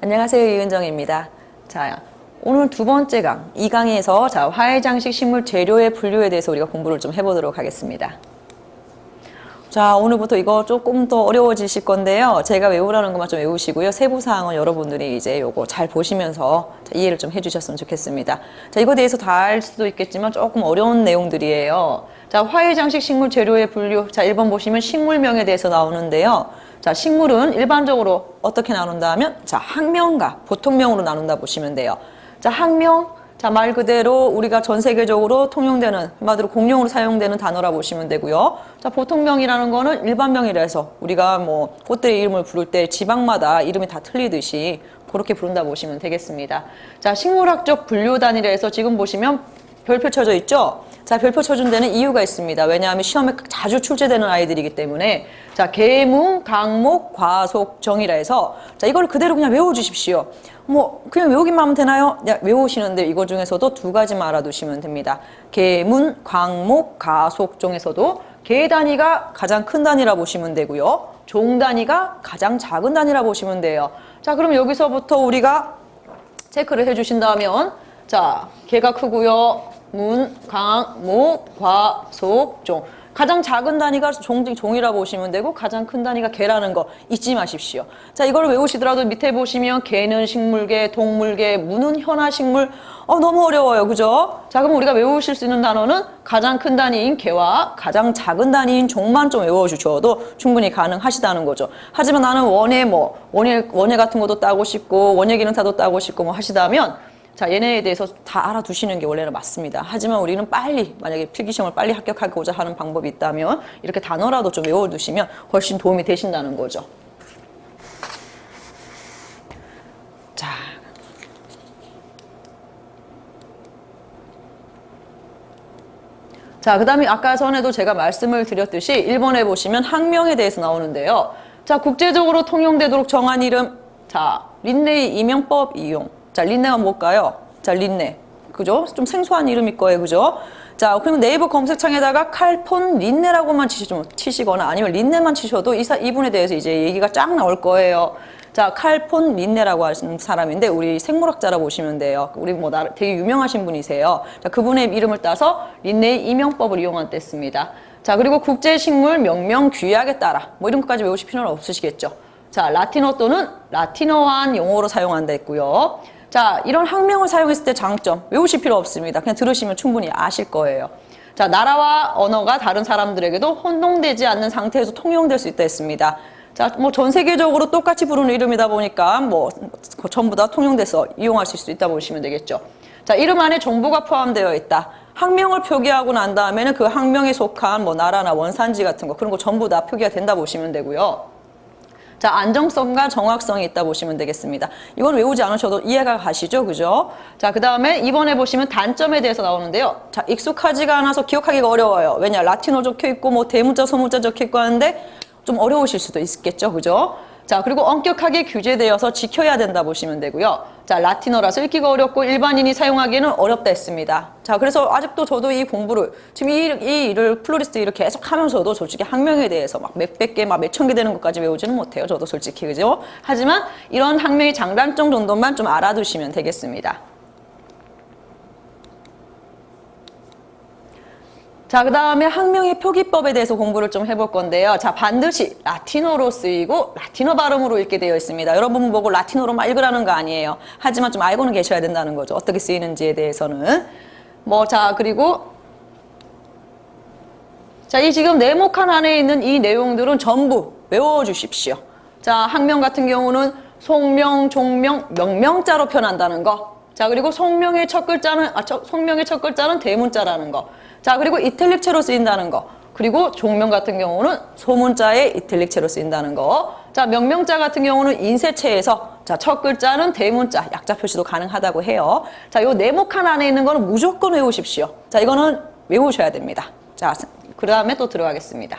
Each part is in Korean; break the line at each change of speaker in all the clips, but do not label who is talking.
안녕하세요. 이은정입니다. 자, 오늘 두 번째 강, 이 강의에서 자, 화해장식 식물 재료의 분류에 대해서 우리가 공부를 좀 해보도록 하겠습니다. 자, 오늘부터 이거 조금 더 어려워지실 건데요. 제가 외우라는 것만 좀 외우시고요. 세부 사항은 여러분들이 이제 요거 잘 보시면서 자, 이해를 좀 해주셨으면 좋겠습니다. 자, 이거 대해서 다 알 수도 있겠지만 조금 어려운 내용들이에요. 자, 화해장식 식물 재료의 분류. 자, 1번 보시면 식물명에 대해서 나오는데요. 자, 식물은 일반적으로 어떻게 나눈다 하면 자, 학명과 보통명으로 나눈다 보시면 돼요. 자, 학명, 자, 말 그대로 우리가 전 세계적으로 통용되는, 한마디로 공용으로 사용되는 단어라 보시면 되고요. 자, 보통명이라는 거는 일반명이라 해서 우리가 뭐 꽃들의 이름을 부를 때 지방마다 이름이 다 틀리듯이 그렇게 부른다 보시면 되겠습니다. 자, 식물학적 분류 단위라 해서 지금 보시면 별표 쳐져 있죠? 자, 별표 쳐준 데는 이유가 있습니다. 왜냐하면 시험에 자주 출제되는 아이들이기 때문에 자, 계문, 강목, 과속, 정이라 해서 자, 이걸 그대로 그냥 외워주십시오. 뭐 그냥 외우기만 하면 되나요? 네, 외우시는데 이거 중에서도 두 가지만 알아두시면 됩니다. 계문, 강목, 가속 중에서도 계 단위가 가장 큰 단위라 보시면 되고요. 종 단위가 가장 작은 단위라 보시면 돼요. 자, 그럼 여기서부터 우리가 체크를 해 주신다면 자, 개가 크고요. 문, 강, 목, 과, 속, 종. 가장 작은 단위가 종, 종이라 보시면 되고 가장 큰 단위가 개라는 거 잊지 마십시오. 자, 이걸 외우시더라도 밑에 보시면 개는 식물계, 동물계, 문은 현아식물. 어, 너무 어려워요. 그죠? 자, 그럼 우리가 외우실 수 있는 단어는 가장 큰 단위인 개와 가장 작은 단위인 종만 좀 외워주셔도 충분히 가능하시다는 거죠. 하지만 나는 원예 뭐, 원예, 원예 같은 것도 따고 싶고, 원예 기능타도 따고 싶고 뭐 하시다면 자, 얘네에 대해서 다 알아두시는 게 원래는 맞습니다. 하지만 우리는 빨리, 만약에 필기시험을 빨리 합격하고자 하는 방법이 있다면 이렇게 단어라도 좀 외워두시면 훨씬 도움이 되신다는 거죠. 자. 자, 그 다음에 아까 전에도 제가 말씀을 드렸듯이 1번에 보시면 학명에 대해서 나오는데요. 자, 국제적으로 통용되도록 정한 이름. 자, 린네이 이명법 이용. 자, 린네가 뭘까요? 자, 린네. 그죠? 좀 생소한 이름일 거예요. 그죠? 자, 그리고 네이버 검색창에다가 칼폰 린네라고만 치시, 치시거나 아니면 린네만 치셔도 이 사, 이분에 대해서 이제 얘기가 쫙 나올 거예요. 자, 칼폰 린네라고 하시는 사람인데 우리 생물학자라 보시면 돼요. 우리 뭐 나, 되게 유명하신 분이세요. 자, 그분의 이름을 따서 린네의 이명법을 이용한 때습니다. 자, 그리고 국제식물 명명 규약에 따라 뭐 이런 것까지 외우실 필요는 없으시겠죠. 자, 라틴어 또는 라틴어한 용어로 사용한다 했고요. 자, 이런 학명을 사용했을 때 장점 외우실 필요 없습니다. 그냥 들으시면 충분히 아실 거예요. 자, 나라와 언어가 다른 사람들에게도 혼동되지 않는 상태에서 통용될 수 있다 했습니다. 자, 뭐 전 세계적으로 똑같이 부르는 이름이다 보니까 뭐 전부 다 통용돼서 이용하실 수 있다 보시면 되겠죠. 자, 이름 안에 정보가 포함되어 있다. 학명을 표기하고 난 다음에는 그 학명에 속한 뭐 나라나 원산지 같은 거 그런 거 전부 다 표기가 된다 보시면 되고요. 자, 안정성과 정확성이 있다 보시면 되겠습니다. 이건 외우지 않으셔도 이해가 가시죠? 그죠? 자, 그 다음에 이번에 보시면 단점에 대해서 나오는데요. 자, 익숙하지가 않아서 기억하기가 어려워요. 왜냐, 라틴어 적혀 있고, 뭐, 대문자, 소문자 적혀 있고 하는데 좀 어려우실 수도 있겠죠? 그죠? 자, 그리고 엄격하게 규제되어서 지켜야 된다 보시면 되고요. 자, 라틴어라서 읽기가 어렵고 일반인이 사용하기에는 어렵다 했습니다. 자, 그래서 아직도 저도 이 공부를, 지금 이, 이 일을, 플로리스트 일을 계속 하면서도 솔직히 학명에 대해서 막 몇백 개, 막 몇천 개 되는 것까지 외우지는 못해요. 저도 솔직히, 그죠? 하지만 이런 학명의 장단점 정도만 좀 알아두시면 되겠습니다. 자, 그 다음에 학명의 표기법에 대해서 공부를 좀 해볼 건데요. 자, 반드시 라틴어로 쓰이고 라틴어 발음으로 읽게 되어 있습니다. 여러분 보고 라틴어로만 읽으라는 거 아니에요. 하지만 좀 알고는 계셔야 된다는 거죠. 어떻게 쓰이는지에 대해서는. 뭐, 자, 그리고 자, 이 지금 네모칸 안에 있는 이 내용들은 전부 외워주십시오. 자, 학명 같은 경우는 속명, 종명, 명명자로 표현한다는 거. 자, 그리고 속명의 첫 글자는, 아, 첫, 속명의 첫 글자는 대문자라는 거. 자, 그리고 이탈릭체로 쓰인다는 거. 그리고 종명 같은 경우는 소문자의 이탈릭체로 쓰인다는 거. 자, 명명자 같은 경우는 인쇄체에서 자, 첫 글자는 대문자, 약자 표시도 가능하다고 해요. 자, 요 네모칸 안에 있는 거는 무조건 외우십시오. 자, 이거는 외우셔야 됩니다. 자, 그 다음에 또 들어가겠습니다.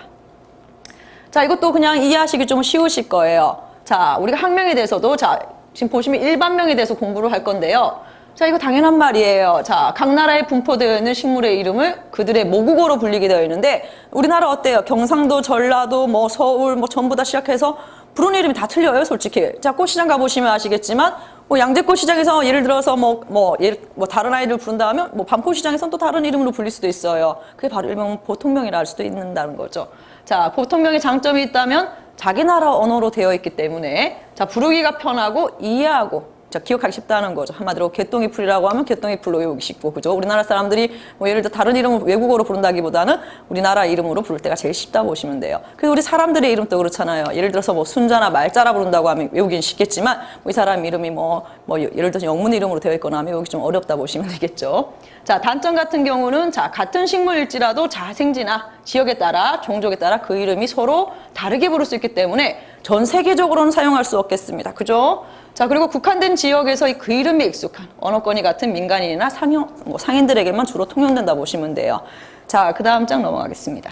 자, 이것도 그냥 이해하시기 좀 쉬우실 거예요. 자, 우리가 학명에 대해서도 자, 지금 보시면 일반명에 대해서 공부를 할 건데요. 자, 이거 당연한 말이에요. 자, 각 나라에 분포되어 있는 식물의 이름을 그들의 모국어로 불리게 되어 있는데 우리나라 어때요? 경상도, 전라도, 뭐 서울, 뭐 전부 다 시작해서 부르는 이름이 다 틀려요, 솔직히. 자, 꽃시장 가보시면 아시겠지만, 뭐 양재꽃 시장에서 예를 들어서 뭐, 뭐, 예를, 뭐 다른 아이를 부른다 하면 뭐 반포 시장에서는 또 다른 이름으로 불릴 수도 있어요. 그게 바로 일명 보통명이라 할 수도 있는다는 거죠. 자, 보통명의 장점이 있다면 자기 나라 언어로 되어 있기 때문에 자, 부르기가 편하고 이해하고 자, 기억하기 쉽다는 거죠. 한마디로 개똥이 풀이라고 하면 개똥이 풀로 외우기 쉽고, 그죠? 우리나라 사람들이 뭐 예를 들어 다른 이름을 외국어로 부른다기보다는 우리나라 이름으로 부를 때가 제일 쉽다 보시면 돼요. 그래서 우리 사람들의 이름도 그렇잖아요. 예를 들어서 뭐 순자나 말자라 부른다고 하면 외우기는 쉽겠지만, 뭐 이 사람 이름이 뭐, 뭐 예를 들어서 영문 이름으로 되어 있거나 하면 외우기 좀 어렵다 보시면 되겠죠. 자, 단점 같은 경우는 자, 같은 식물일지라도 자생지나 지역에 따라 종족에 따라 그 이름이 서로 다르게 부를 수 있기 때문에 전 세계적으로는 사용할 수 없겠습니다. 그죠? 자, 그리고 국한된 지역에서 이 그 이름이 익숙한 언어권이 같은 민간인이나 상형, 뭐 상인들에게만 주로 통용된다 보시면 돼요. 자, 그 다음 장 넘어가겠습니다.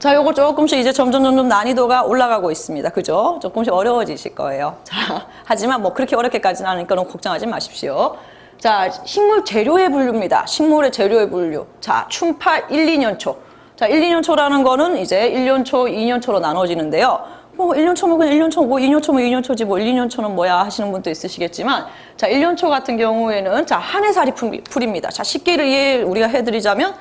자, 요거 조금씩 이제 점점 점점 난이도가 올라가고 있습니다. 그죠? 조금씩 어려워지실 거예요. 자, 하지만 뭐 그렇게 어렵게까지는 않으니까 너무 걱정하지 마십시오. 자, 식물 재료의 분류입니다. 식물의 재료의 분류. 자, 춘파 1, 2년 초. 자, 1, 2년 초라는 거는 이제 1년 초, 2년 초로 나눠지는데요. 뭐 1년 초면 그냥 1년 초, 뭐 2년 초면 2년 초지 뭐 1, 2년 초는 뭐야 하시는 분도 있으시겠지만 자, 1년 초 같은 경우에는 자, 한 해 살이 풀- 풀입니다. 자, 쉽게 이해 우리가 해드리자면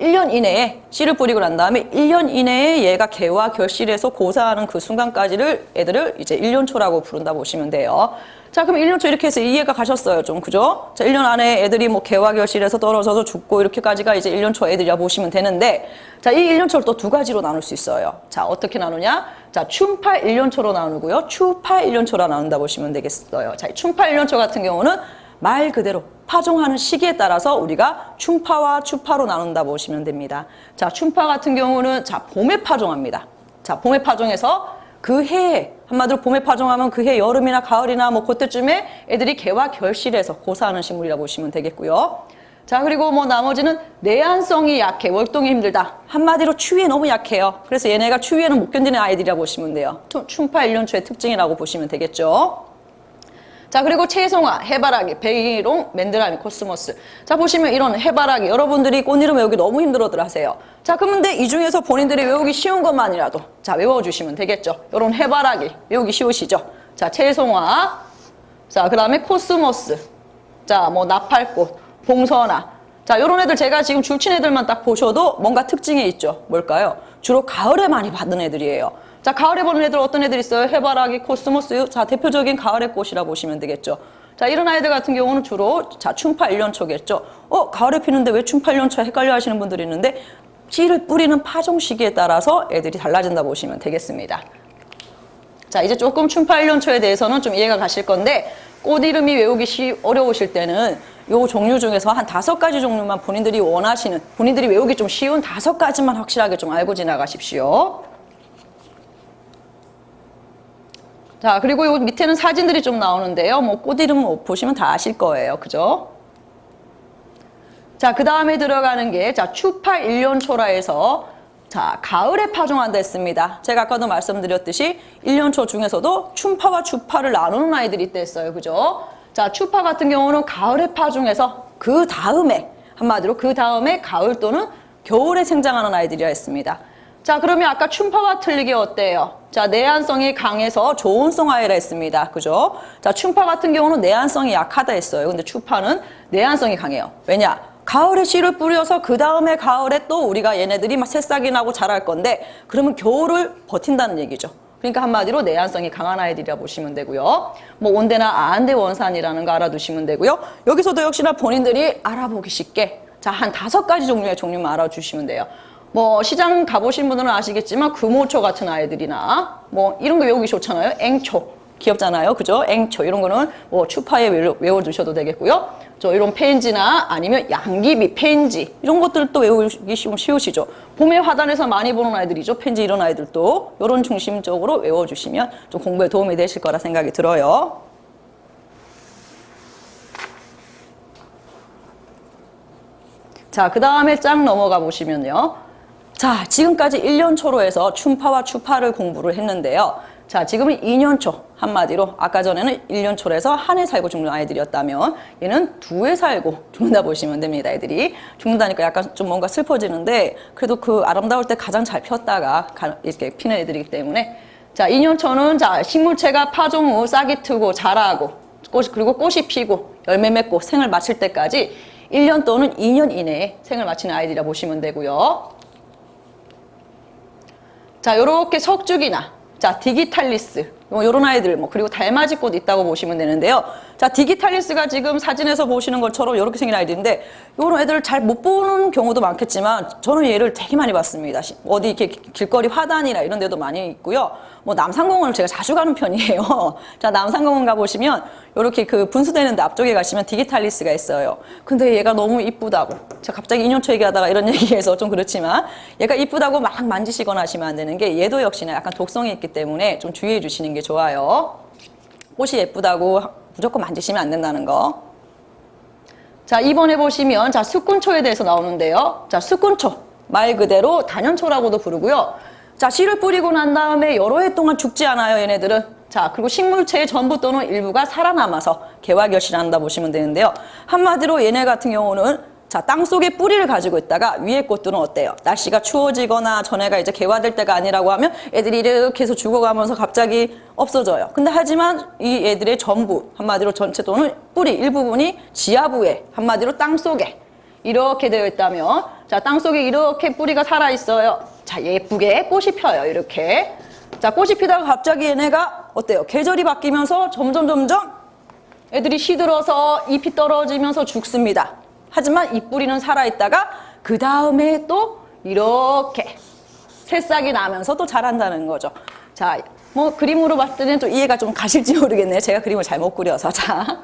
1년 이내에 씨를 뿌리고 난 다음에 1년 이내에 얘가 개와 결실해서 고사하는 그 순간까지를 애들을 이제 1년 초라고 부른다 보시면 돼요. 자, 그럼 1년 초 이렇게 해서 이해가 가셨어요, 좀. 그죠? 자, 1년 안에 애들이 뭐 개와 결실해서 떨어져서 죽고 이렇게까지가 이제 1년 초 애들이라 보시면 되는데 자, 이 1년 초를 또 두 가지로 나눌 수 있어요. 자, 어떻게 나누냐? 자, 춘파 1년 초로 나누고요. 추파 1년 초로 나눈다 보시면 되겠어요. 자, 이 춘파 1년 초 같은 경우는 말 그대로 파종하는 시기에 따라서 우리가 춘파와 추파로 나눈다 보시면 됩니다. 자, 춘파 같은 경우는 자, 봄에 파종합니다. 자, 봄에 파종해서 그 해에 한마디로 봄에 파종하면 그해 여름이나 가을이나 뭐 그때쯤에 애들이 개와 결실해서 고사하는 식물이라 보시면 되겠고요. 자, 그리고 뭐 나머지는 내한성이 약해. 월동이 힘들다. 한마디로 추위에 너무 약해요. 그래서 얘네가 추위에는 못 견디는 아이들이라 보시면 돼요. 춘- 춘파 1년초의 특징이라고 보시면 되겠죠. 자 그리고 채송화, 해바라기, 베이롱, 맨드라미, 코스모스. 자 보시면 이런 해바라기 여러분들이 꽃 이름 외우기 너무 힘들어들 하세요. 자 그런데 이 중에서 본인들이 외우기 쉬운 것만이라도 자 외워주시면 되겠죠. 이런 해바라기 외우기 쉬우시죠? 자 채송화 자그 다음에 코스모스. 자 뭐 나팔꽃, 봉선화 자 이런 애들 제가 지금 줄친 애들만 딱 보셔도 뭔가 특징이 있죠? 뭘까요? 주로 가을에 많이 받는 애들이에요 자, 가을에 보는 애들 어떤 애들 있어요? 해바라기, 코스모스. 자, 대표적인 가을의 꽃이라 보시면 되겠죠. 자, 이런 아이들 같은 경우는 주로 자, 춘파 1년초겠죠. 어, 가을에 피는데 왜 춘파 1년초 헷갈려 하시는 분들이 있는데 씨를 뿌리는 파종 시기에 따라서 애들이 달라진다 보시면 되겠습니다. 자, 이제 조금 춘파 1년초에 대해서는 좀 이해가 가실 건데 꽃 이름이 외우기 쉬, 어려우실 때는 요 종류 중에서 한 다섯 가지 종류만 본인들이 원하시는, 본인들이 외우기 좀 쉬운 다섯 가지만 확실하게 좀 알고 지나가십시오. 자, 그리고 요 밑에는 사진들이 좀 나오는데요. 뭐 꽃 이름 보시면 다 아실 거예요. 그죠? 자, 그 다음에 들어가는 게, 자, 추파 1년초라 해서, 자, 가을에 파종한다 했습니다. 제가 아까도 말씀드렸듯이 1년초 중에서도 춘파와 추파를 나누는 아이들이 있다 했어요. 그죠? 자, 추파 같은 경우는 가을에 파종해서 그 다음에, 한마디로 그 다음에 가을 또는 겨울에 생장하는 아이들이라 했습니다. 자, 그러면 아까 춘파와 틀리게 어때요? 자, 내한성이 강해서 좋은 성화이라 했습니다. 그죠? 자, 춘파 같은 경우는 내한성이 약하다 했어요. 근데 추파는 내한성이 강해요. 왜냐? 가을에 씨를 뿌려서 그 다음에 가을에 또 우리가 얘네들이 막 새싹이 나고 자랄 건데 그러면 겨울을 버틴다는 얘기죠. 그러니까 한마디로 내한성이 강한 아이들이라 보시면 되고요. 뭐 온대나 아한대 원산이라는 거 알아두시면 되고요. 여기서도 역시나 본인들이 알아보기 쉽게 자, 한 다섯 가지 종류의 종류만 알아주시면 돼요. 뭐 시장 가보신 분들은 아시겠지만 금호초 같은 아이들이나 뭐 이런 거 외우기 좋잖아요. 앵초 귀엽잖아요, 그죠? 앵초 이런 거는 뭐 추파에 외워, 외워두셔도 되겠고요. 저 이런 펜지나 아니면 양귀비, 펜지 이런 것들도 외우기 쉬우, 쉬우시죠. 봄에 화단에서 많이 보는 아이들이죠. 펜지 이런 아이들도 이런 중심적으로 외워 주시면 좀 공부에 도움이 되실 거라 생각이 들어요. 자, 그 다음에 쫙 넘어가 보시면요. 자, 지금까지 1년 초로 해서 춘파와 추파를 공부를 했는데요. 자, 지금은 2년 초. 한마디로 아까 전에는 1년 초로 해서 한 해 살고 죽는 아이들이었다면 얘는 두 해 살고 죽는다 보시면 됩니다. 애들이 죽는다니까 약간 좀 뭔가 슬퍼지는데 그래도 그 아름다울 때 가장 잘 폈다가 가- 이렇게 피는 애들이기 때문에 자, 2년 초는 자, 식물체가 파종 후 싹이 트고 자라고 꽃, 그리고 꽃이 피고 열매 맺고 생을 마칠 때까지 1년 또는 2년 이내에 생을 마치는 아이들이라 보시면 되고요. 자, 요렇게 석죽이나 자, 디기탈리스 뭐 요런 아이들 뭐 그리고 달맞이꽃 있다고 보시면 되는데요. 자, 디기탈리스가 지금 사진에서 보시는 것처럼 이렇게 생긴 아이들인데 요런 애들을 잘 못 보는 경우도 많겠지만 저는 얘를 되게 많이 봤습니다. 시- 어디 이렇게 길거리 화단이나 이런 데도 많이 있고요. 뭐 남산공원을 제가 자주 가는 편이에요. 자, 남산공원 가 보시면 요렇게 그 분수되는 데 앞쪽에 가시면 디기탈리스가 있어요. 근데 얘가 너무 이쁘다고. 제가 갑자기 2년초 얘기하다가 이런 얘기해서 좀 그렇지만 얘가 이쁘다고 막 만지시거나 하시면 안 되는 게 얘도 역시나 약간 독성이 있기 때문에 좀 주의해 주시는 게 좋아요. 꽃이 예쁘다고 무조건 만지시면 안 된다는 거. 자, 이번에 보시면 자, 숙군초에 대해서 나오는데요. 자, 숙군초. 말 그대로 단연초라고도 부르고요. 자, 씨를 뿌리고 난 다음에 여러 해 동안 죽지 않아요, 얘네들은. 자, 그리고 식물체의 전부 또는 일부가 살아남아서 개화 결실한다 보시면 되는데요. 한마디로 얘네 같은 경우는 자, 땅 속에 뿌리를 가지고 있다가 위에 꽃들은 어때요? 날씨가 추워지거나 전해가 이제 개화될 때가 아니라고 하면 애들이 이렇게 해서 죽어가면서 갑자기 없어져요. 근데 하지만 이 애들의 전부, 한마디로 전체 또는 뿌리 일부분이 지하부에, 한마디로 땅 속에 이렇게 되어 있다면 자, 땅 속에 이렇게 뿌리가 살아 있어요. 자, 예쁘게 꽃이 펴요. 이렇게. 자, 꽃이 피다가 갑자기 얘네가 어때요? 계절이 바뀌면서 점점 점점 애들이 시들어서 잎이 떨어지면서 죽습니다. 하지만 이 뿌리는 살아있다가 그 다음에 또 이렇게 새싹이 나면서 또 자란다는 거죠. 자, 뭐 그림으로 봤을 때는 좀 이해가 좀 가실지 모르겠네요. 제가 그림을 잘못 그려서. 자,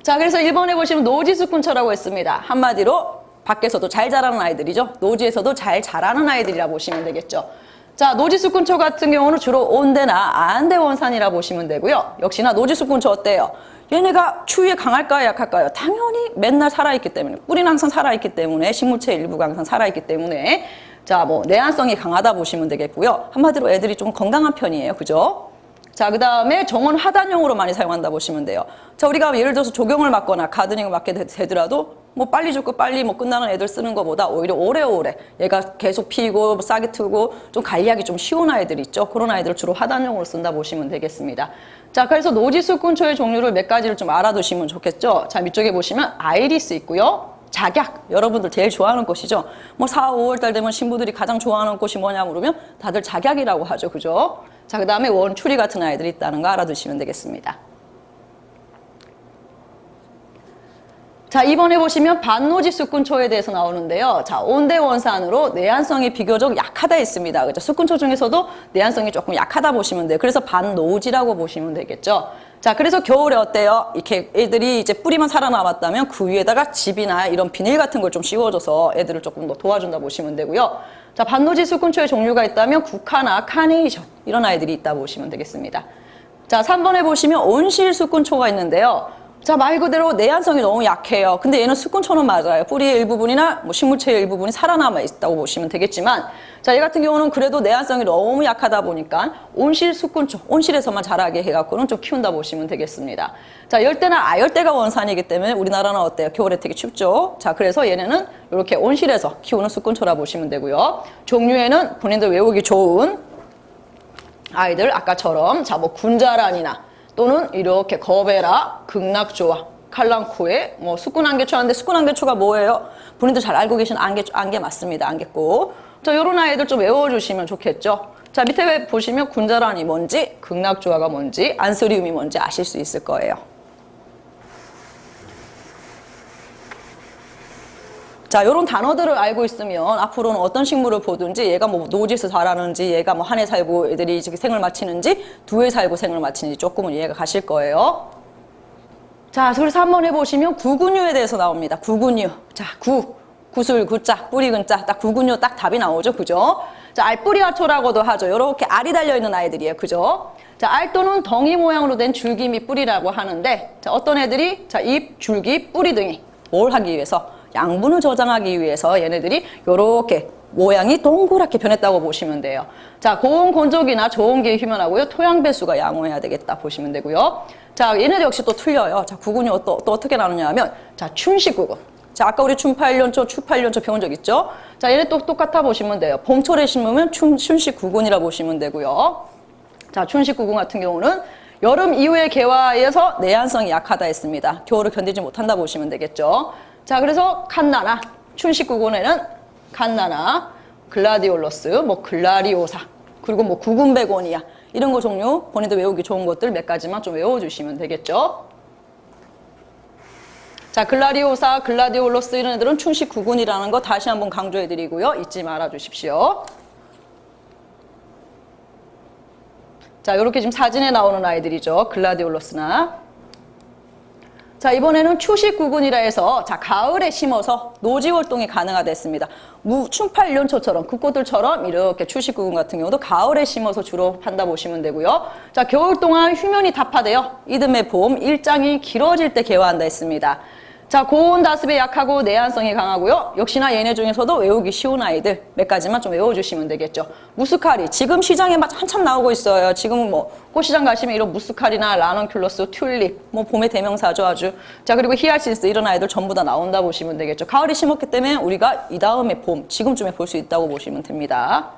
자 그래서 1번에 보시면 노지수꾼처라고 했습니다. 한마디로 밖에서도 잘 자라는 아이들이죠. 노지에서도 잘 자라는 아이들이라 보시면 되겠죠. 자, 노지수꾼초 같은 경우는 주로 온대나 안대 원산이라 보시면 되고요. 역시나 노지수꾼초 어때요? 얘네가 추위에 강할까요, 약할까요? 당연히 맨날 살아있기 때문에 뿌리는 항상 살아있기 때문에 식물체 일부가 항상 살아있기 때문에 자, 뭐 내한성이 강하다 보시면 되겠고요. 한마디로 애들이 좀 건강한 편이에요, 그죠? 자, 그 다음에 정원 하단용으로 많이 사용한다 보시면 돼요. 자, 우리가 예를 들어서 조경을 맡거나 가드닝을 맡게 되- 되더라도 뭐 빨리 죽고 빨리 뭐 끝나는 애들 쓰는 것보다 오히려 오래오래 얘가 계속 피고 뭐 싹이 트고 좀 관리하기 좀 쉬운 아이들 있죠. 그런 아이들을 주로 하단용으로 쓴다 보시면 되겠습니다. 자, 그래서 노지수꾼초의 종류를 몇 가지를 좀 알아두시면 좋겠죠. 자, 밑쪽에 보시면 아이리스 있고요. 작약 여러분들 제일 좋아하는 꽃이죠. 뭐 4, 5월 달 되면 신부들이 가장 좋아하는 꽃이 뭐냐 물으면 다들 작약이라고 하죠. 그죠? 자, 그다음에 원추리 같은 아이들이 있다는 거 알아두시면 되겠습니다. 자, 이번에 보시면 반노지 수꾼초에 대해서 나오는데요. 자, 온대 원산으로 내한성이 비교적 약하다 했습니다. 그죠? 수꾼초 중에서도 내한성이 조금 약하다 보시면 돼요. 그래서 반노지라고 보시면 되겠죠. 자, 그래서 겨울에 어때요? 이렇게 애들이 이제 뿌리만 살아남았다면 그 위에다가 집이나 이런 비닐 같은 걸 좀 씌워줘서 애들을 조금 더 도와준다 보시면 되고요. 자, 반노지 수꾼초의 종류가 있다면 국화나 카네이션 이런 아이들이 있다 보시면 되겠습니다. 자, 3번에 보시면 온실 수꾼초가 있는데요. 자, 말 그대로 내한성이 너무 약해요. 근데 얘는 수꾼초는 맞아요. 뿌리의 일부분이나 뭐 식물체의 일부분이 살아남아 있다고 보시면 되겠지만, 자, 얘 같은 경우는 그래도 내한성이 너무 약하다 보니까 온실 수꾼초, 온실에서만 자라게 해갖고는 좀 키운다 보시면 되겠습니다. 자, 열대나 아열대가 원산이기 때문에 우리나라는 어때요? 겨울에 되게 춥죠? 자, 그래서 얘네는 이렇게 온실에서 키우는 수꾼초라 보시면 되고요. 종류에는 본인들 외우기 좋은 아이들 아까처럼 자 뭐 군자란이나 또는 이렇게 거베라, 극락조화, 칼랑코에 뭐 수꾼안개초 하는데 수꾼안개초가 뭐예요? 본인들 잘 알고 계신 안개 안개 맞습니다. 안개꽃. 자 요런 아이들 좀 외워주시면 좋겠죠. 자 밑에 보시면 군자란이 뭔지, 극락조화가 뭔지, 안스리움이 뭔지 아실 수 있을 거예요. 자, 이런 단어들을 알고 있으면 앞으로는 어떤 식물을 보든지 얘가 뭐 노지에서 자라는지 얘가 뭐 한 해 살고 애들이 생을 마치는지 두 해 살고 생을 마치는지 조금은 이해가 가실 거예요. 자, 그래서 한번 해보시면 구근유에 대해서 나옵니다. 구근유. 자, 구. 구슬, 구자, 뿌리 근자. 딱 구근유 딱 답이 나오죠. 그죠? 자, 알뿌리화초라고도 하죠. 이렇게 알이 달려있는 아이들이에요. 그죠? 자, 알도는 덩이 모양으로 된 줄기 및 뿌리라고 하는데, 자, 어떤 애들이, 자, 잎, 줄기, 뿌리 등이 뭘 하기 위해서? 양분을 저장하기 위해서 얘네들이 이렇게 모양이 동그랗게 변했다고 보시면 돼요. 자, 고온 건조기나 좋은 기에 휴면하고요. 토양 배수가 양호해야 되겠다 보시면 되고요. 자, 얘네들 역시 또 틀려요. 자, 구근이 또, 또 어떻게 나누냐 하면, 자, 춘식 구근. 자, 아까 우리 춘팔년초, 추팔년초 배운 적 있죠? 자, 얘네 또 똑같아 보시면 돼요. 봄철에 심으면 춘, 춘식 구근이라 보시면 되고요. 자, 춘식구군 같은 경우는 여름 이후의 개화에서 내한성이 약하다 했습니다. 겨울을 견디지 못한다 보시면 되겠죠. 자, 그래서 칸나나, 춘식구군에는 칸나나, 글라디올러스, 뭐 글라리오사, 그리고 뭐 구군베고니아 이런 거 종류 본인도 외우기 좋은 것들 몇 가지만 좀 외워주시면 되겠죠. 자, 글라리오사, 글라디올러스 이런 애들은 춘식 구군이라는 거 다시 한번 강조해드리고요. 잊지 말아 주십시오. 자, 이렇게 지금 사진에 나오는 아이들이죠. 글라디올러스나. 자, 이번에는 추식 구군이라 해서 자, 가을에 심어서 노지 활동이 가능하다 했습니다. 무 충팔년초처럼 그 꽃들처럼 이렇게 추식 구군 같은 경우도 가을에 심어서 주로 판다 보시면 되고요. 자, 겨울 동안 휴면이 답하되어 이듬해 봄 일장이 길어질 때 개화한다 했습니다. 자, 고온 다습에 약하고 내한성이 강하고요. 역시나 얘네 중에서도 외우기 쉬운 아이들 몇 가지만 좀 외워주시면 되겠죠. 무스카리 지금 시장에 막 한참 나오고 있어요. 지금은 뭐 꽃시장 가시면 이런 무스카리나 라넌큘러스, 튤립 뭐 봄의 대명사죠 아주. 자 그리고 히알신스 이런 아이들 전부 다 나온다 보시면 되겠죠. 가을에 심었기 때문에 우리가 이 다음에 봄 지금쯤에 볼 수 있다고 보시면 됩니다.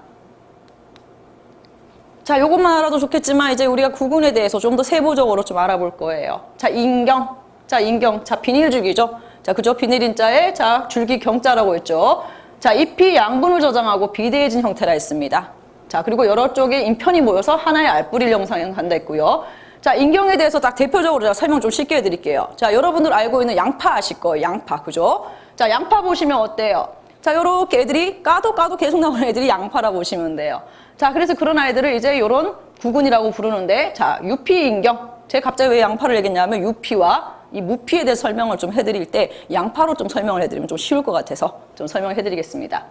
자, 요것만 알아도 좋겠지만 이제 우리가 구군에 대해서 좀 더 세부적으로 좀 알아볼 거예요. 자, 인경. 자, 인경. 자, 비닐 줄기죠. 자, 그죠? 비닐인자에 자, 줄기 경자라고 했죠. 자, 잎이 양분을 저장하고 비대해진 형태라 했습니다. 자, 그리고 여러 쪽에 인편이 모여서 하나의 알뿌리를 형성한다 했고요. 자, 인경에 대해서 딱 대표적으로 제가 설명 좀 쉽게 해드릴게요. 자, 여러분들 알고 있는 양파 아실 거예요. 양파. 그죠? 자, 양파 보시면 어때요? 자, 요렇게 애들이 까도 까도 계속 나오는 애들이 양파라 보시면 돼요. 자, 그래서 그런 아이들을 이제 요런 구군이라고 부르는데, 자, 유피인경. 제가 갑자기 왜 양파를 얘기했냐면, 유피와 이 무피에 대해 설명을 좀 해드릴 때, 양파로 좀 설명을 해드리면 좀 쉬울 것 같아서 좀 설명을 해드리겠습니다.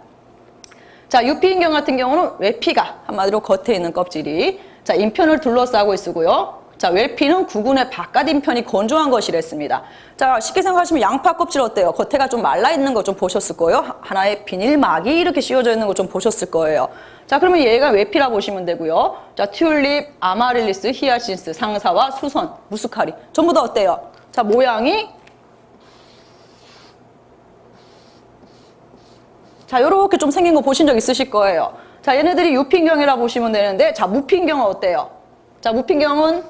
자, 유피인경 같은 경우는 외피가 한마디로 겉에 있는 껍질이 자, 인편을 둘러싸고 있고요. 자, 외피는 구근의 바깥 인편이 건조한 것이랬습니다. 자, 쉽게 생각하시면 양파 껍질 어때요? 겉에가 좀 말라 있는 거 좀 보셨을 거예요. 하- 하나의 비닐막이 이렇게 씌워져 있는 거 좀 보셨을 거예요. 자, 그러면 얘가 외피라 보시면 되고요. 자, 튤립, 아마릴리스, 히아신스, 상사와 수선, 무스카리 전부 다 어때요? 자, 모양이 자, 요렇게 좀 생긴 거 보신 적 있으실 거예요. 자, 얘네들이 유핀경이라 보시면 되는데, 자, 무핀경은 어때요? 자, 무핀경은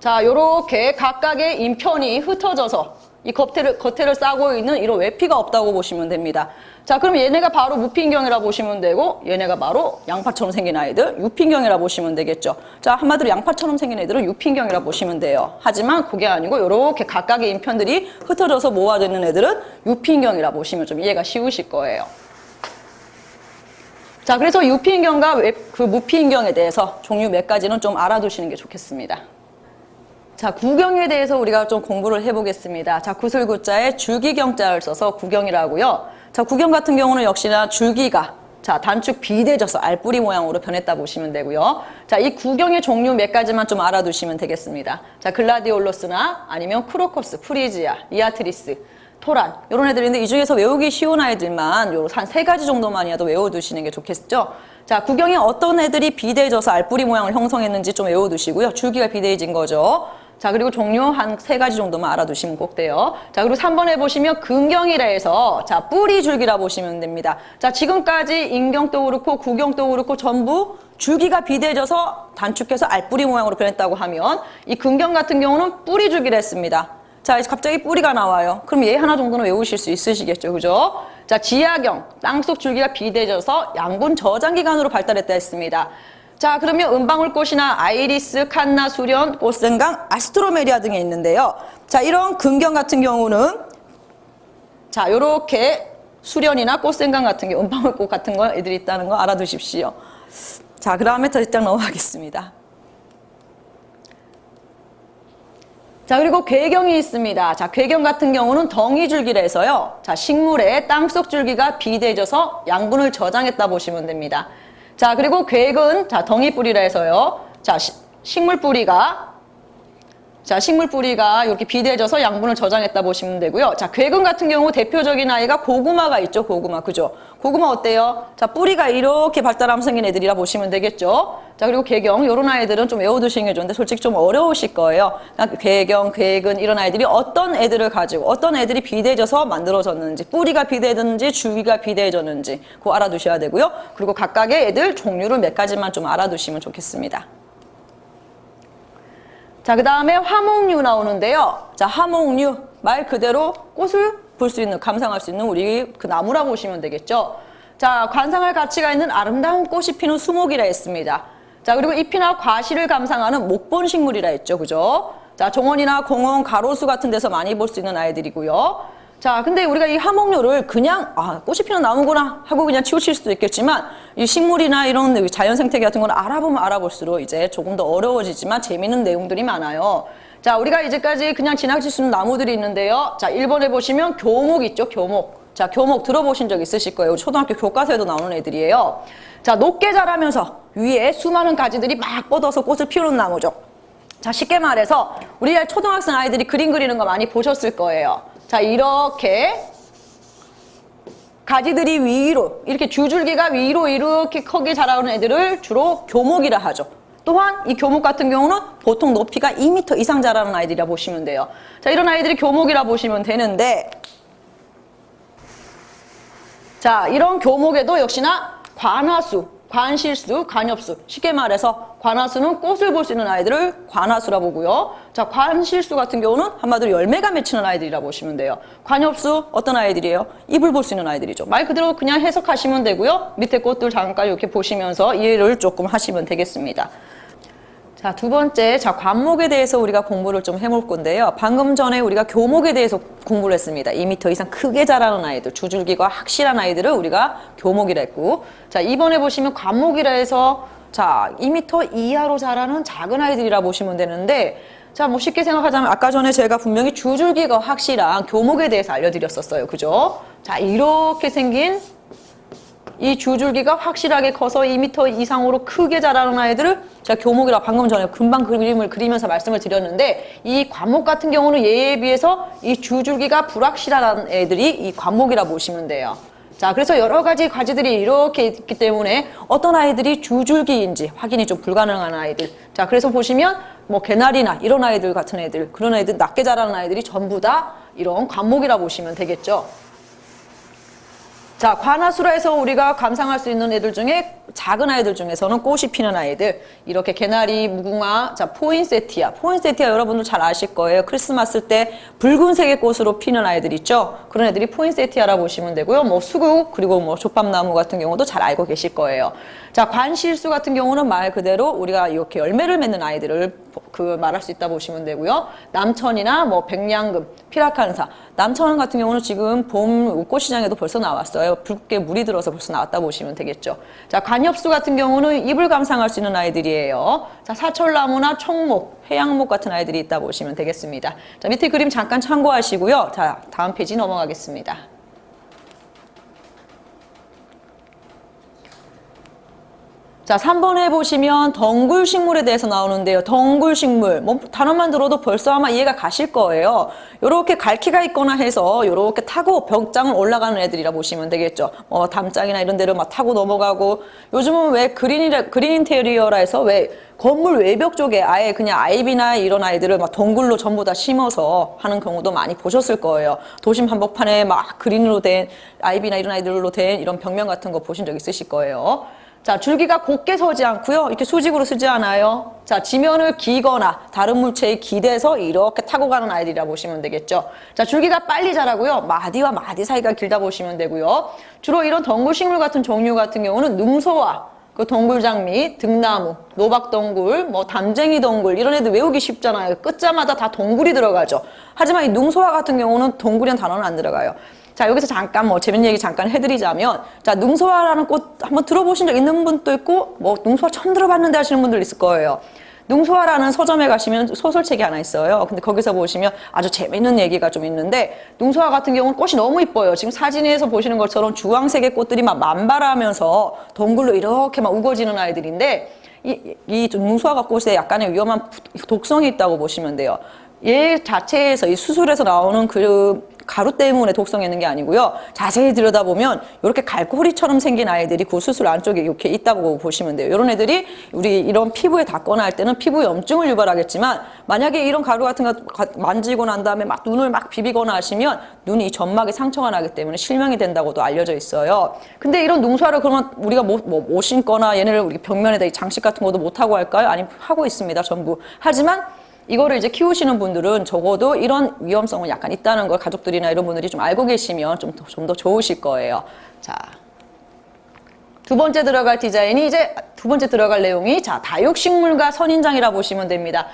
자, 요렇게 각각의 인편이 흩어져서 이 겉에를, 겉에를 싸고 있는 이런 외피가 없다고 보시면 됩니다. 자, 그럼 얘네가 바로 무핀경이라 보시면 되고, 얘네가 바로 양파처럼 생긴 아이들, 유핀경이라 보시면 되겠죠. 자, 한마디로 양파처럼 생긴 애들은 유핀경이라 보시면 돼요. 하지만 그게 아니고, 요렇게 각각의 인편들이 흩어져서 모아져 있는 애들은 유핀경이라 보시면 좀 이해가 쉬우실 거예요. 자, 그래서 유피인경과 웹- 그 무피인경에 대해서 종류 몇 가지는 좀 알아두시는 게 좋겠습니다. 자, 구경에 대해서 우리가 좀 공부를 해보겠습니다. 자, 구슬구자에 줄기경자를 써서 구경이라고요. 자, 구경 같은 경우는 역시나 줄기가 자, 단축 비대져서 알뿌리 모양으로 변했다 보시면 되고요. 자, 이 구경의 종류 몇 가지만 좀 알아두시면 되겠습니다. 자, 글라디올로스나 아니면 크로커스, 프리지아, 이아트리스, 토란 이런 애들인데 이 중에서 외우기 쉬운 아이들만 요 한 세 가지 정도만이라도 외워두시는 게 좋겠죠. 자, 구경에 어떤 애들이 비대해져서 알뿌리 모양을 형성했는지 좀 외워두시고요. 줄기가 비대해진 거죠. 자, 그리고 종류 한 세 가지 정도만 알아두시면 꼭 돼요. 자, 그리고 3번에 보시면 근경이라 해서 자, 뿌리 줄기라 보시면 됩니다. 자, 지금까지 인경도 그렇고 구경도 그렇고 전부 줄기가 비대해져서 단축해서 알뿌리 모양으로 변했다고 하면 이 근경 같은 경우는 뿌리 줄기를 했습니다. 자, 이제 갑자기 뿌리가 나와요. 그럼 얘 하나 정도는 외우실 수 있으시겠죠, 그죠? 자, 지하경, 땅속 줄기가 비대져서 양분 저장 기관으로 발달했다 했습니다. 자, 그러면 은방울꽃이나 아이리스, 칸나, 수련, 꽃생강, 아스트로메리아 등에 있는데요. 자, 이런 근경 같은 경우는 자, 요렇게 수련이나 꽃생강 같은 게 은방울꽃 같은 거 애들이 있다는 거 알아두십시오. 자, 그 다음에 더 일단 넘어가겠습니다. 자, 그리고 괴경이 있습니다. 자, 괴경 같은 경우는 덩이줄기라 해서요. 자, 식물의 땅속 줄기가 비대해져서 양분을 저장했다 보시면 됩니다. 자, 그리고 괴근, 자, 덩이 뿌리라 해서요. 자, 시- 식물 뿌리가 자, 식물 뿌리가 이렇게 비대해져서 양분을 저장했다 보시면 되고요. 자, 괴근 같은 경우 대표적인 아이가 고구마가 있죠, 고구마. 그죠? 고구마 어때요? 자, 뿌리가 이렇게 발달하면서 생긴 애들이라 보시면 되겠죠? 자, 그리고 개경, 요런 아이들은 좀 외워두시는 게 좋은데 솔직히 좀 어려우실 거예요. 개경, 괴근 이런 아이들이 어떤 애들을 가지고 어떤 애들이 비대해져서 만들어졌는지, 뿌리가 비대해졌는지, 줄기가 비대해졌는지 그거 알아두셔야 되고요. 그리고 각각의 애들 종류를 몇 가지만 좀 알아두시면 좋겠습니다. 자, 그 다음에 화목류 나오는데요. 자, 화목류. 말 그대로 꽃을 볼 수 있는, 감상할 수 있는 우리 그 나무라 보시면 되겠죠. 자, 관상할 가치가 있는 아름다운 꽃이 피는 수목이라 했습니다. 자, 그리고 잎이나 과실을 감상하는 목본 식물이라 했죠. 그죠? 자, 정원이나 공원, 가로수 같은 데서 많이 볼 수 있는 아이들이고요. 자, 근데 우리가 이 하목류를 그냥 아, 꽃이 피는 나무구나 하고 그냥 치우칠 수도 있겠지만 이 식물이나 이런 자연 생태 같은 건 알아보면 알아볼수록 이제 조금 더 어려워지지만 재미있는 내용들이 많아요. 자, 우리가 이제까지 그냥 지나칠 수 있는 나무들이 있는데요. 자, 1번에 보시면 교목 있죠, 교목. 자, 교목 들어보신 적 있으실 거예요. 초등학교 교과서에도 나오는 애들이에요. 자, 높게 자라면서 위에 수많은 가지들이 막 뻗어서 꽃을 피우는 나무죠. 자, 쉽게 말해서 우리 초등학생 아이들이 그림 그리는 거 많이 보셨을 거예요. 자, 이렇게 가지들이 위로, 이렇게 주줄기가 위로 이렇게 크게 자라오는 애들을 주로 교목이라 하죠. 또한 이 교목 같은 경우는 보통 높이가 2m 이상 자라는 아이들이라 보시면 돼요. 자, 이런 아이들이 교목이라 보시면 되는데, 자, 이런 교목에도 역시나 관화수, 관실수, 관엽수. 쉽게 말해서 관화수는 꽃을 볼 수 있는 아이들을 관화수라 보고요. 자, 관실수 같은 경우는 한마디로 열매가 맺히는 아이들이라 보시면 돼요. 관엽수 어떤 아이들이에요? 잎을 볼 수 있는 아이들이죠. 말 그대로 그냥 해석하시면 되고요. 밑에 꽃들 잠깐 이렇게 보시면서 이해를 조금 하시면 되겠습니다. 자, 두 번째, 자, 관목에 대해서 우리가 공부를 좀 해볼 건데요. 방금 전에 우리가 교목에 대해서 공부를 했습니다. 2m 이상 크게 자라는 아이들, 주줄기가 확실한 아이들을 우리가 교목이라 했고, 자, 이번에 보시면 관목이라 해서, 자, 2m 이하로 자라는 작은 아이들이라 보시면 되는데, 자, 뭐 쉽게 생각하자면 아까 전에 제가 분명히 주줄기가 확실한 교목에 대해서 알려드렸었어요. 그죠? 자, 이렇게 생긴 이 주줄기가 확실하게 커서 2m 이상으로 크게 자라는 아이들을 제가 교목이라 방금 전에 금방 그림을 그리면서 말씀을 드렸는데 이 관목 같은 경우는 얘에 비해서 이 주줄기가 불확실한 애들이 이 관목이라 보시면 돼요. 자, 그래서 여러 가지 가지들이 이렇게 있기 때문에 어떤 아이들이 주줄기인지 확인이 좀 불가능한 아이들. 자, 그래서 보시면 뭐 개나리나 이런 아이들 같은 애들, 그런 애들 낮게 자라는 아이들이 전부 다 이런 관목이라 보시면 되겠죠. 자, 관화수라 해서 우리가 감상할 수 있는 애들 중에 작은 아이들 중에서는 꽃이 피는 아이들 이렇게 개나리, 무궁화, 자 포인세티아, 포인세티아 여러분들 잘 아실 거예요. 크리스마스 때 붉은색의 꽃으로 피는 아이들 있죠. 그런 애들이 포인세티아라 보시면 되고요. 뭐 수국 그리고 뭐 조팝나무 같은 경우도 잘 알고 계실 거예요. 자 관실수 같은 경우는 말 그대로 우리가 이렇게 열매를 맺는 아이들을 그 말할 수 있다 보시면 되고요. 남천이나 뭐 백냥금, 피라칸사, 남천 같은 경우는 지금 봄 옷꽃시장에도 벌써 나왔어요. 붉게 물이 들어서 벌써 나왔다 보시면 되겠죠. 자, 관엽수 같은 경우는 잎을 감상할 수 있는 아이들이에요. 자, 사철나무나 청목, 해양목 같은 아이들이 있다 보시면 되겠습니다. 자, 밑에 그림 잠깐 참고하시고요. 자, 다음 페이지 넘어가겠습니다. 자, 3번에 보시면 덩굴 식물에 대해서 나오는데요. 덩굴 식물. 뭐 단어만 들어도 벌써 아마 이해가 가실 거예요. 요렇게 갈퀴가 있거나 해서 요렇게 타고 벽장을 올라가는 애들이라 보시면 되겠죠. 뭐 담장이나 이런 데를 막 타고 넘어가고 요즘은 왜 그린이라 그린 인테리어라 해서 왜 건물 외벽 쪽에 아예 그냥 아이비나 이런 아이들을 막 덩굴로 전부 다 심어서 하는 경우도 많이 보셨을 거예요. 도심 한복판에 막 그린으로 된 아이비나 이런 아이들로 된 이런 벽면 같은 거 보신 적 있으실 거예요. 자, 줄기가 곧게 서지 않고요. 이렇게 수직으로 서지 않아요. 자, 지면을 기거나 다른 물체에 기대서 이렇게 타고 가는 아이들이라 보시면 되겠죠. 자, 줄기가 빨리 자라고요. 마디와 마디 사이가 길다 보시면 되고요. 주로 이런 덩굴식물 같은 종류 같은 경우는 능소와 그 덩굴장미, 등나무, 노박덩굴, 뭐 담쟁이 덩굴 이런 애들 외우기 쉽잖아요. 끝자마다 다 덩굴이 들어가죠. 하지만 이 능소화 같은 경우는 덩굴이란 단어는 안 들어가요. 자, 여기서 잠깐 뭐 재밌는 얘기 잠깐 해드리자면, 자, 능소화라는 꽃 한번 들어보신 적 있는 분도 있고, 뭐 능소화 처음 들어봤는데 하시는 분들 있을 거예요. 능소화라는 서점에 가시면 소설책이 하나 있어요. 근데 거기서 보시면 아주 재밌는 얘기가 좀 있는데, 능소화 같은 경우는 꽃이 너무 이뻐요. 지금 사진에서 보시는 것처럼 주황색의 꽃들이 막 만발하면서 덩굴로 이렇게 막 우거지는 아이들인데, 이, 이 능소화가 꽃에 약간의 위험한 독성이 있다고 보시면 돼요. 얘 자체에서 이 수술에서 나오는 그 가루 때문에 독성이 있는 게 아니고요. 자세히 들여다보면 이렇게 갈고리처럼 생긴 아이들이 그 수술 안쪽에 이렇게 있다고 보시면 돼요. 이런 애들이 우리 이런 피부에 닿거나 할 때는 피부 염증을 유발하겠지만 만약에 이런 가루 같은 거 가- 만지고 난 다음에 막 눈을 막 비비거나 하시면 눈이 점막에 상처가 나기 때문에 실명이 된다고도 알려져 있어요. 근데 이런 농사를 그러면 우리가 못, 뭐, 못 신거나 얘네를 우리 벽면에다 이 장식 같은 것도 못 하고 할까요? 아니면 하고 있습니다. 전부. 하지만 이거를 이제 키우시는 분들은 적어도 이런 위험성은 약간 있다는 걸 가족들이나 이런 분들이 좀 알고 계시면 좀 더 좀 더 좋으실 거예요. 자. 두 번째 들어갈 디자인이 이제 두 번째 들어갈 내용이 자, 다육식물과 선인장이라 보시면 됩니다.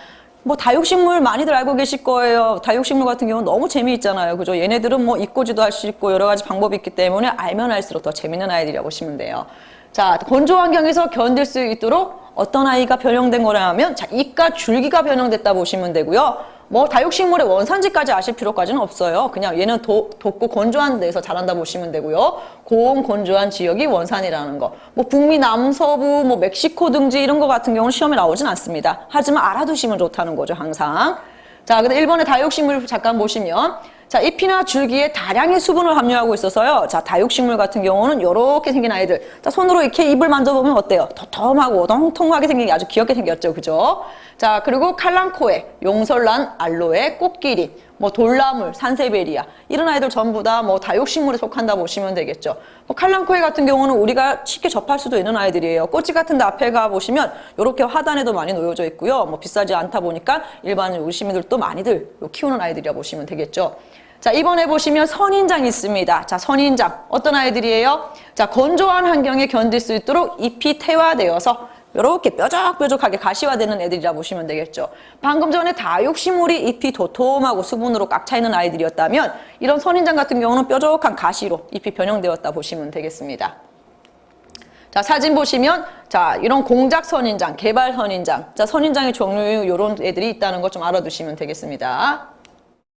뭐 다육식물 많이들 알고 계실 거예요. 다육식물 같은 경우는 너무 재미있잖아요. 그죠? 얘네들은 뭐 이꼬지도 할 수 있고 여러 가지 방법이 있기 때문에 알면 알수록 더 재밌는 아이들이라고 보시면 돼요. 자, 건조 환경에서 견딜 수 있도록 어떤 아이가 변형된 거라면 자, 잎과 줄기가 변형됐다 보시면 되고요. 뭐 다육식물의 원산지까지 아실 필요까지는 없어요. 그냥 얘는 도, 덥고 건조한 데서 자란다 보시면 되고요. 고온 건조한 지역이 원산이라는 거. 뭐 북미 남서부, 뭐 멕시코 등지 이런 거 같은 경우는 시험에 나오진 않습니다. 하지만 알아두시면 좋다는 거죠, 항상. 자, 근데 1번의 다육식물 잠깐 보시면 자, 잎이나 줄기에 다량의 수분을 함유하고 있어서요. 자, 다육식물 같은 경우는 이렇게 생긴 아이들. 자, 손으로 이렇게 잎을 만져보면 어때요? 도톰하고 통통하게 생긴 게 아주 귀엽게 생겼죠. 그죠? 자, 그리고 칼랑코에, 용설란, 알로에, 꽃끼리, 뭐 돌나물, 산세베리아 이런 아이들 전부 다 뭐 다육식물에 속한다 보시면 되겠죠. 뭐 칼랑코에 같은 경우는 우리가 쉽게 접할 수도 있는 아이들이에요. 꽃집 같은 데 앞에 가 보시면 이렇게 화단에도 많이 놓여져 있고요. 뭐 비싸지 않다 보니까 일반 우리 시민들도 많이들 키우는 아이들이라 보시면 되겠죠. 자, 이번에 보시면 선인장이 있습니다. 자, 선인장. 어떤 아이들이에요? 자, 건조한 환경에 견딜 수 있도록 잎이 태화되어서 이렇게 뾰족뾰족하게 가시화되는 애들이라 보시면 되겠죠. 방금 전에 다육식물이 잎이 도톰하고 수분으로 꽉 차 있는 아이들이었다면 이런 선인장 같은 경우는 뾰족한 가시로 잎이 변형되었다 보시면 되겠습니다. 자, 사진 보시면 자, 이런 공작 선인장, 개발 선인장. 자, 선인장의 종류 이런 애들이 있다는 것 좀 알아두시면 되겠습니다.